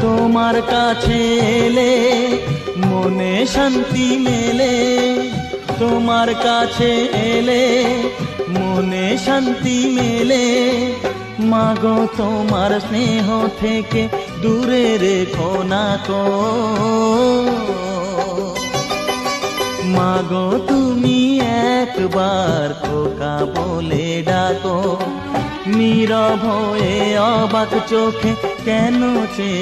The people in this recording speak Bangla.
তোমার কাছে এলে, মনে শান্তি মেলে। তোমার কাছে এলে, মনে শান্তি মেলে। মাগো, তোমার স্নেহ থেকে দূরে রেখো না কো। মাগো, তুমি একবার খোকা বলে ডাকো। নীরব হয়ে অবাক চোখে কেন চে